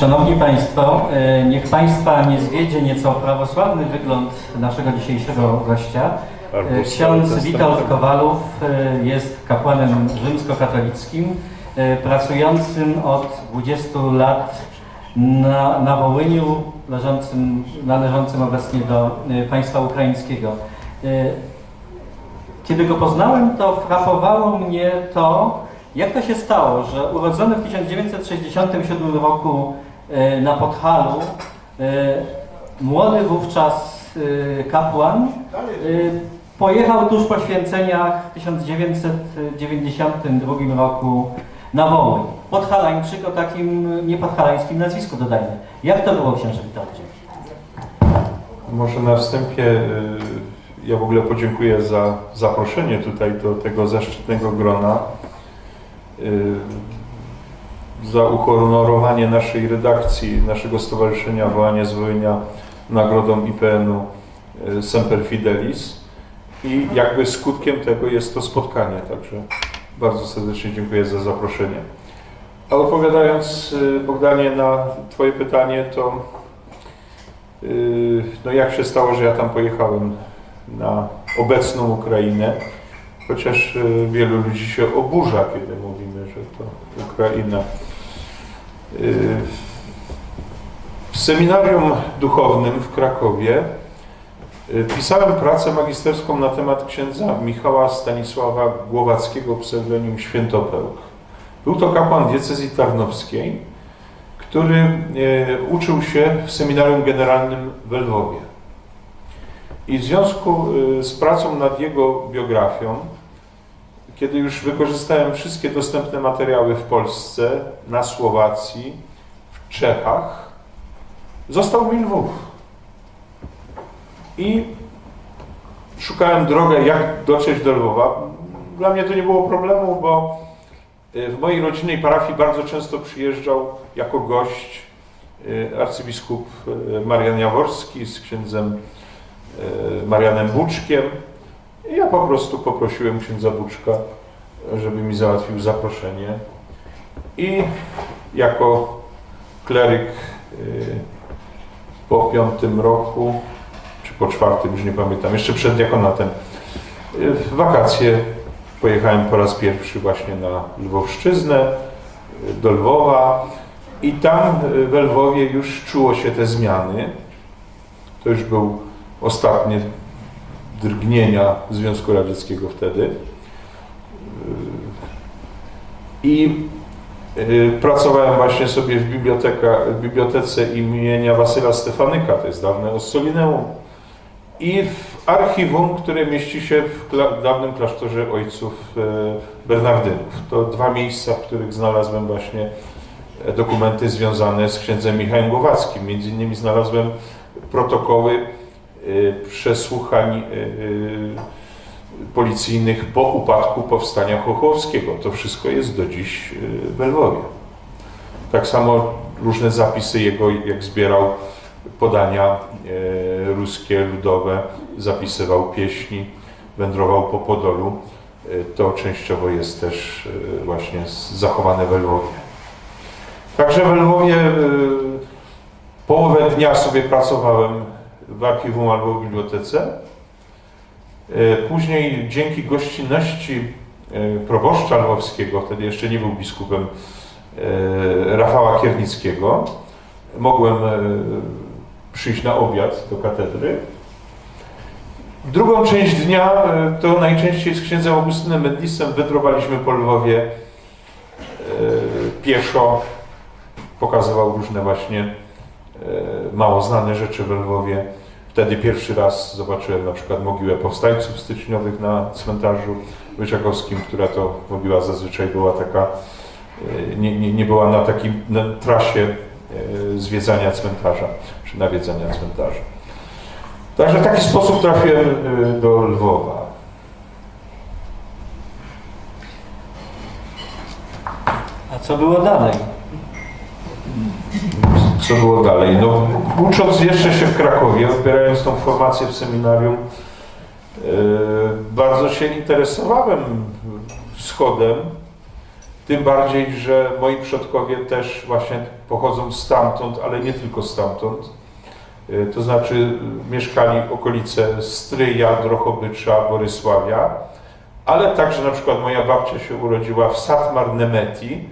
Szanowni Państwo, e, niech Państwa nie zwiedzie nieco prawosławny wygląd naszego dzisiejszego gościa. E, Ksiądz Witold Kowalów e, jest kapłanem rzymskokatolickim, pracującym od 20 lat na, na Wołyniu, leżącym, należącym obecnie do państwa ukraińskiego. Kiedy go poznałem, to frapowało mnie to, jak to się stało, że urodzony w 1967 roku na Podhalu, e, młody wówczas e, kapłan, e, pojechał tuż po święceniach w 1992 roku na Wołyń. Podhalańczyk o takim niepodhalańskim nazwisku dodajmy. Jak to było, księże Witoldzie? Może na wstępie ja w ogóle podziękuję za zaproszenie tutaj do tego zaszczytnego grona, za uhonorowanie naszej redakcji, naszego stowarzyszenia Wołanie Zwołenia nagrodą IPN-u y, Semper Fidelis i jakby skutkiem tego jest to spotkanie, także bardzo serdecznie dziękuję za zaproszenie. A odpowiadając y, Bogdanie na Twoje pytanie, to Yy, No jak się stało, że ja tam pojechałem na obecną Ukrainę, chociaż yy, wielu ludzi się oburza, kiedy mówimy, że to Ukraina. Yy, W seminarium duchownym w Krakowie yy, pisałem pracę magisterską na temat księdza Michała Stanisława Głowackiego, pseudonim Świętopełk. Był to kapłan diecezji tarnowskiej, który uczył się w seminarium generalnym w Lwowie. I w związku e, z pracą nad jego biografią, kiedy już wykorzystałem wszystkie dostępne materiały w Polsce, na Słowacji, w Czechach, został mi Lwów. I szukałem drogę, jak dotrzeć do Lwowa. Dla mnie to nie było problemu, bo E, w mojej rodzinnej parafii bardzo często przyjeżdżał jako gość e, arcybiskup Marian Jaworski z księdzem Marianem Buczkiem. I ja po prostu poprosiłem księdza Buczka, żeby mi załatwił zaproszenie. I jako kleryk po piątym roku, czy po czwartym, już nie pamiętam, jeszcze przed diakonatem, w wakacje Pojechałem po raz pierwszy właśnie na Lwowszczyznę, do Lwowa i tam we Lwowie już czuło się te zmiany. To już był ostatnie drgnienia Związku Radzieckiego wtedy. I y, pracowałem właśnie sobie w, biblioteka, w bibliotece imienia Wasyla Stefanyka, to jest dawne Ossolineum i w archiwum, które mieści się w dawnym klasztorze ojców e, Bernardynów. To dwa miejsca, w których znalazłem właśnie dokumenty związane z księdzem Michałem Głowackim. Między innymi znalazłem protokoły przesłuchań policyjnych po upadku powstania Chochłowskiego. To wszystko jest do dziś w Lwowie. Tak samo różne zapisy jego, jak zbierał podania ruskie, ludowe, zapisywał pieśni, wędrował po Podolu. To częściowo jest też właśnie zachowane w Lwowie. Także w Lwowie połowę dnia sobie pracowałem w archiwum albo w bibliotece. Później dzięki gościnności proboszcza lwowskiego, wtedy jeszcze nie był biskupem, Rafała Kiernickiego, mogłem przyjść na obiad do katedry. Drugą część dnia e, to najczęściej z księdzem Augustynem Medlisem wędrowaliśmy po Lwowie e, pieszo. Pokazywał różne właśnie e, mało znane rzeczy w Lwowie. Wtedy pierwszy raz zobaczyłem na przykład mogiłę powstańców styczniowych na cmentarzu wyczakowskim, która to mogiła zazwyczaj była taka, nie, nie, nie była na takim na trasie zwiedzania cmentarza czy nawiedzania cmentarza. Także w taki sposób trafiłem do Lwowa. A co było dalej? Co było dalej? No, ucząc jeszcze się w Krakowie, odbierając tą formację w seminarium, yy, bardzo się interesowałem wschodem Tym bardziej, że moi przodkowie też właśnie pochodzą stamtąd, ale nie tylko stamtąd. Y, To znaczy mieszkali okolice Stryja, Drohobycza, Borysławia, ale także na przykład moja babcia się urodziła w Satmar Nemeti,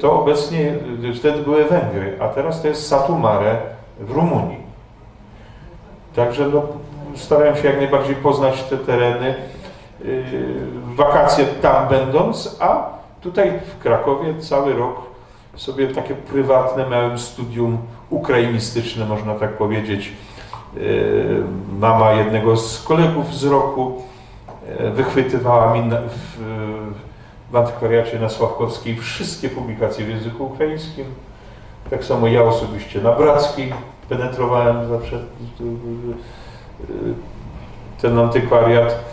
to obecnie y, wtedy były Węgry, a teraz to jest Satu Mare w Rumunii. Także no, starałem się jak najbardziej poznać te tereny, w wakacje tam będąc, a tutaj w Krakowie cały rok sobie takie prywatne miałem studium ukrainistyczne, można tak powiedzieć. Mama jednego z kolegów z roku wychwytywała mi w, w antykwariacie na Sławkowskiej wszystkie publikacje w języku ukraińskim. Tak samo ja osobiście na Brackiej penetrowałem zawsze yy, ten antykwariat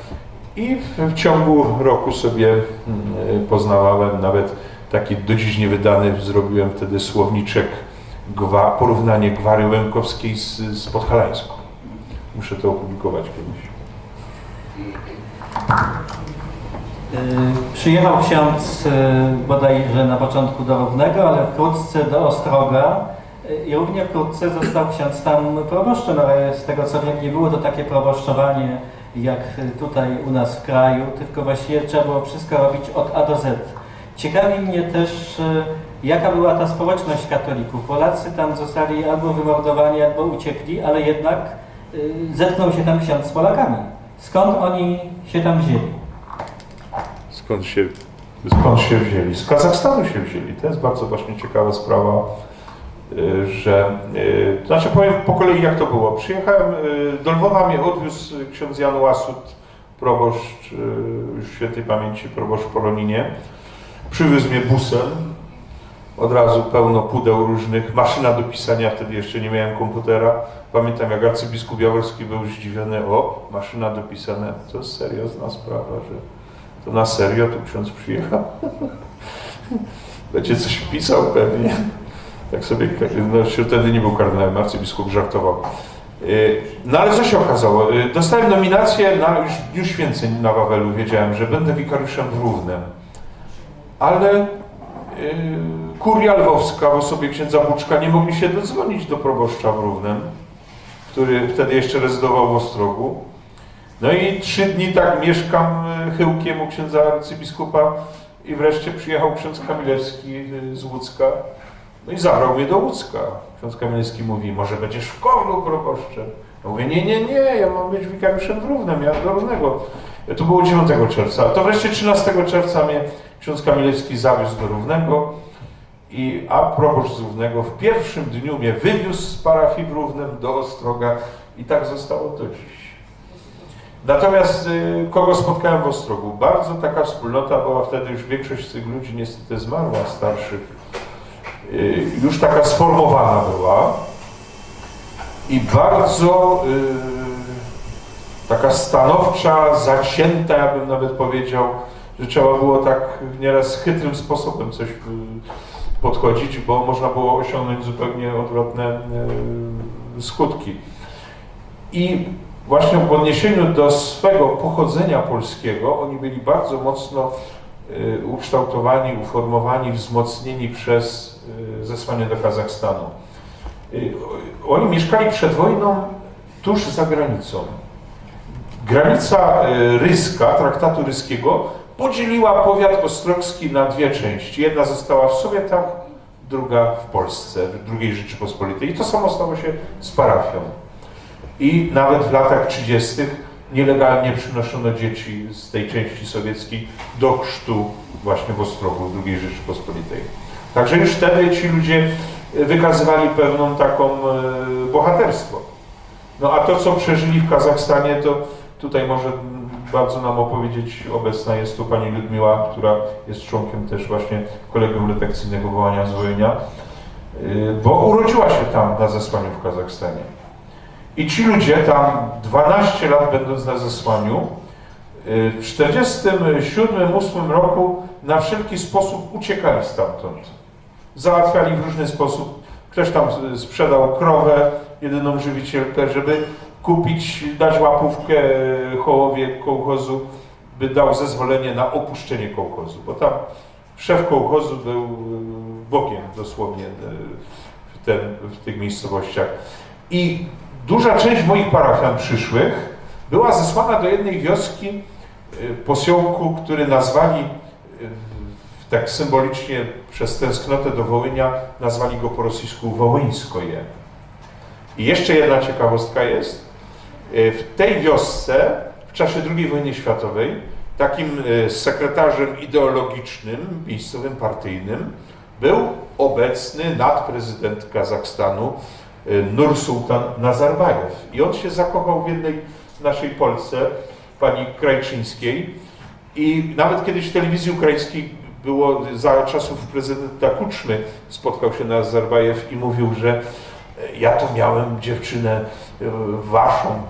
i w, ciągu roku sobie mm, poznawałem nawet taki do dziś niewydany, zrobiłem wtedy słowniczek gwa, porównanie gwary łękowskiej z, z podhalańską. Muszę to opublikować kiedyś. Y, Przyjechał ksiądz y, bodajże na początku do Równego, ale wkrótce do Ostroga y, i równie wkrótce został ksiądz tam proboszczem, ale z tego co wiem nie było to takie proboszczowanie jak tutaj u nas w kraju, tylko właściwie trzeba było wszystko robić od A do Z. Ciekawi mnie też jaka była ta społeczność katolików. Polacy tam zostali albo wymordowani, albo uciekli, ale jednak zetknął się tam ksiądz z Polakami. Skąd oni się tam wzięli? Skąd się, skąd się wzięli? Z Kazachstanu się wzięli. To jest bardzo właśnie ciekawa sprawa, y, że... y, znaczy powiem po kolei jak to było. Przyjechałem, y, do Lwowa mnie odwiózł ksiądz Jan Łasut, proboszcz, już świętej pamięci, proboszcz Poloninie. Przywiózł mnie busem, od razu pełno pudeł różnych, maszyna do pisania, wtedy jeszcze nie miałem komputera. Pamiętam jak arcybiskup Jaworski był zdziwiony, o, maszyna do pisania, to jest seriozna sprawa, że to na serio tu ksiądz przyjechał. Będzie coś pisał pewnie. Tak sobie, no wtedy nie był kardynałem, arcybiskup żartował. Yy, No ale co się okazało? Yy, Dostałem nominację na już Święceń na Wawelu, wiedziałem, że będę wikariuszem w Równem. Ale yy, kuria lwowska w osobie księdza Buczka nie mogli się dodzwonić do proboszcza w Równem, który wtedy jeszcze rezydował w Ostrogu. No i trzy dni tak mieszkam y, chyłkiem u księdza arcybiskupa i wreszcie przyjechał ksiądz Kamilewski y, z Łódzka. No i zabrał mnie do Łódzka. Ksiądz Kamilewski mówi, może będziesz w Kowlu proboszczem. Ja mówię, nie, nie, nie, ja mam być wikariuszem w Równem, ja do Równego. To było 9 czerwca. To wreszcie 13 czerwca mnie ksiądz Kamilewski zawiózł do Równego. I, a proboszcz z Równego w pierwszym dniu mnie wywiózł z parafii w Równem do Ostroga i tak zostało do dziś. Natomiast y, kogo spotkałem w Ostrogu? Bardzo taka wspólnota była wtedy, już większość z tych ludzi niestety zmarła, starszych. Y, już taka sformowana była i bardzo y, taka stanowcza, zacięta, ja bym nawet powiedział, że trzeba było tak nieraz chytrym sposobem coś podchodzić, bo można było osiągnąć zupełnie odwrotne skutki. I właśnie w odniesieniu do swego pochodzenia polskiego, oni byli bardzo mocno y, ukształtowani, uformowani, wzmocnieni przez y, zesłanie do Kazachstanu. Y, Oni mieszkali przed wojną tuż za granicą. Granica ryska, traktatu ryskiego, podzieliła powiat ostrogski na dwie części. Jedna została w Sowietach, druga w Polsce, w II Rzeczypospolitej. I to samo stało się z parafią. I nawet w latach 30. nielegalnie przynoszono dzieci z tej części sowieckiej do chrztu właśnie w Ostrogu II Rzeczypospolitej. Także już wtedy ci ludzie wykazywali pewną taką e, bohaterstwo. No a to, co przeżyli w Kazachstanie, to tutaj może bardzo nam opowiedzieć obecna jest tu pani Ludmiła, która jest członkiem też właśnie kolegium redakcyjnego wołania zwojenia, y, bo urodziła się tam na zesłaniu w Kazachstanie. I ci ludzie tam 12 lat będąc na zesłaniu, y, w 47-8 roku na wszelki sposób uciekali stamtąd. Załatwiali w różny sposób. Ktoś tam sprzedał krowę, jedyną żywicielkę, żeby kupić, dać łapówkę y, Hołowie kołchozu, by dał zezwolenie na opuszczenie kołchozu, bo tam Szef kołchozu był y, bokiem dosłownie w, ten, w tych miejscowościach. I duża część moich parafian przyszłych była zesłana do jednej wioski, y, posiołku, który nazwali y, tak symbolicznie przez tęsknotę do Wołynia, nazwali go po rosyjsku Wołyńskoje. I jeszcze jedna ciekawostka jest. Y, W tej wiosce w czasie II wojny światowej takim sekretarzem ideologicznym, miejscowym partyjnym był obecny nadprezydent Kazachstanu Nursultan Nazarbajew. I on się zakochał w jednej naszej Polsce, pani Krajczyńskiej. I nawet kiedyś w telewizji ukraińskiej było za czasów prezydenta Kuczmy spotkał się Nazarbajew i mówił, że e, ja to miałem dziewczynę e, waszą,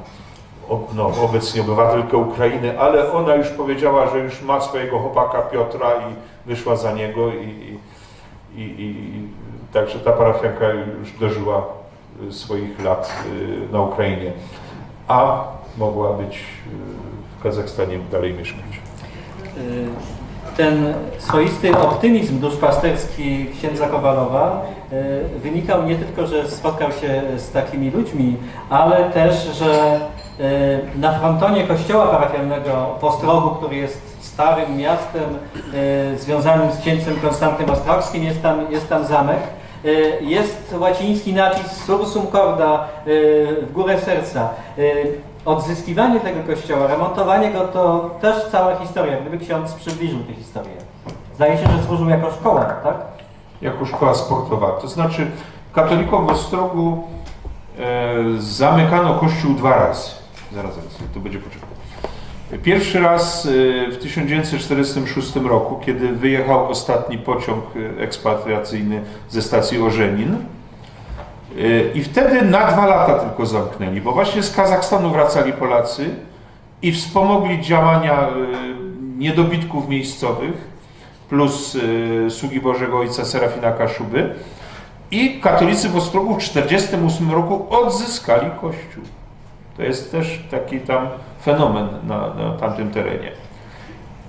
no, obecnie obywatelkę Ukrainy, ale ona już powiedziała, że już ma swojego chłopaka Piotra i wyszła za niego i, i, i, i także ta parafianka już dożyła y, swoich lat y, na Ukrainie, a mogła być y, w Kazachstanie dalej mieszkać. Y, Ten swoisty optymizm duszpasterski księdza Kowalowa wynikał nie tylko, że spotkał się z takimi ludźmi, ale też, że na frontonie kościoła parafialnego w Ostrogu, który jest starym miastem związanym z księcem Konstantym Ostrowskim, jest tam, jest tam zamek, jest łaciński napis Sursum Corda y, w górę serca. Y, Odzyskiwanie tego kościoła, remontowanie go to też cała historia, gdyby ksiądz przybliżył tę historię. Zdaje się, że służył jako szkoła, tak? jako szkoła sportowa. To znaczy katolikom w Ostrogu e, zamykano kościół dwa razy. Zaraz, zaraz, to będzie poczekać. Pierwszy raz e, w 1946 roku, kiedy wyjechał ostatni pociąg e, ekspatriacyjny ze stacji Orzenin. E, I wtedy na dwa lata tylko zamknęli, bo właśnie z Kazachstanu wracali Polacy i wspomogli działania niedobitków miejscowych plus y, sługi Bożego Ojca Serafina Kaszuby. I katolicy w Ostrogu w 1948 roku odzyskali kościół. To jest też taki tam fenomen na, na tamtym terenie.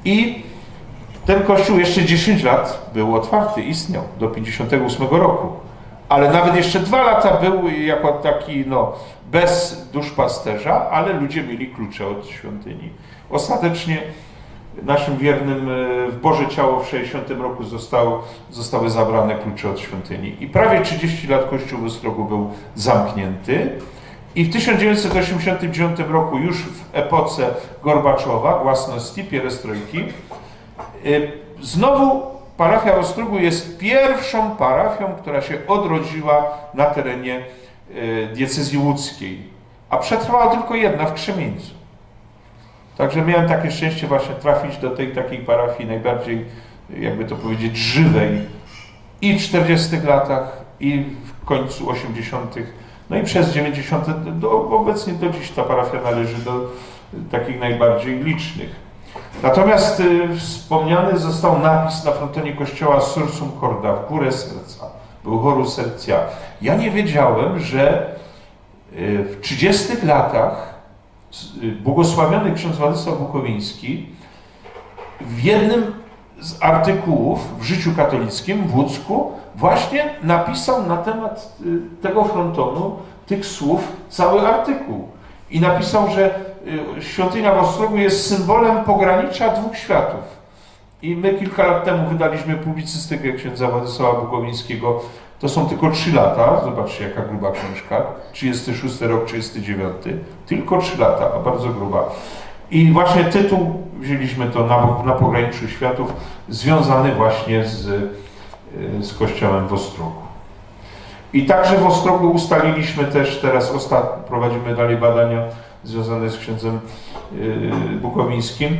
I ten kościół jeszcze 10 lat był otwarty, istniał do 58 roku. Ale nawet jeszcze dwa lata był jako taki, no, bez duszpasterza, ale ludzie mieli klucze od świątyni. Ostatecznie naszym wiernym e, w Boże Ciało w 60 roku zostały zabrane klucze od świątyni. I prawie 30 lat Kościół w Ostrogu był zamknięty. I w 1989 roku, już w epoce Gorbaczowa, głasności, pierestrojki, y, znowu parafia w Ostrogu jest pierwszą parafią, która się odrodziła na terenie y, diecezji łódzkiej. A przetrwała tylko jedna w Krzemieńcu. Także miałem takie szczęście właśnie trafić do tej takiej parafii najbardziej, jakby to powiedzieć, żywej i w 40 latach, i w końcu 80., no i przez 90. Do, obecnie do dziś ta parafia należy do takich najbardziej licznych. Natomiast y, wspomniany został napis na frontonie kościoła Sursum Corda w górę serca. Był horus serca. Ja nie wiedziałem, że y, w 30 latach y, błogosławiony ksiądz Władysław Bukowiński w jednym z artykułów w życiu katolickim w Łódzku właśnie napisał na temat y, tego frontonu, tych słów, cały artykuł. I napisał, że y, świątynia w Ostrogu jest symbolem pogranicza dwóch światów. I my kilka lat temu wydaliśmy publicystykę księdza Władysława Bukowińskiego. To są tylko trzy lata. Zobaczcie, jaka gruba książka. 36 rok, 39. Tylko trzy lata, a bardzo gruba. I właśnie tytuł wzięliśmy to na, na pograniczu światów, związany właśnie z, z kościołem w Ostrogu. I także w Ostrogu ustaliliśmy też, teraz prowadzimy dalej badania związane z księdzem y, Bukowińskim.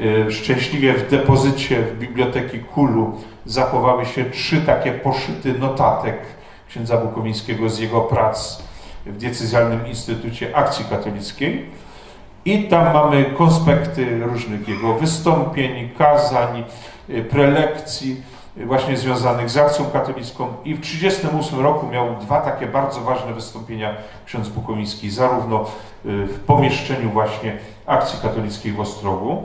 Y, Szczęśliwie w depozycie w Biblioteki Kulu zachowały się trzy takie poszyty notatek księdza Bukowińskiego z jego prac w Diecezjalnym Instytucie Akcji Katolickiej. I tam mamy konspekty różnych jego wystąpień, kazań, y, prelekcji, właśnie związanych z akcją katolicką. I w 1938 roku miał dwa takie bardzo ważne wystąpienia ksiądz Bukowiński, zarówno y, w pomieszczeniu właśnie akcji katolickiej w Ostrogu,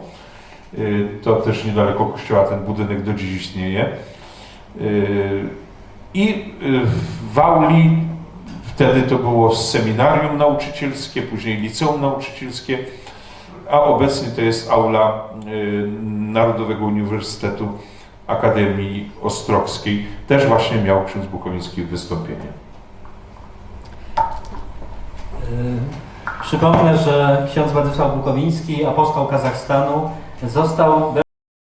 Y, To też niedaleko kościoła ten budynek do dziś istnieje. Y, I w Auli wtedy to było seminarium nauczycielskie, później liceum nauczycielskie, a obecnie to jest aula Narodowego Uniwersytetu Akademii Ostrowskiej. Też właśnie miał ksiądz Bukowiński wystąpienie. Przypomnę, że ksiądz Władysław Bukowiński, apostoł Kazachstanu, został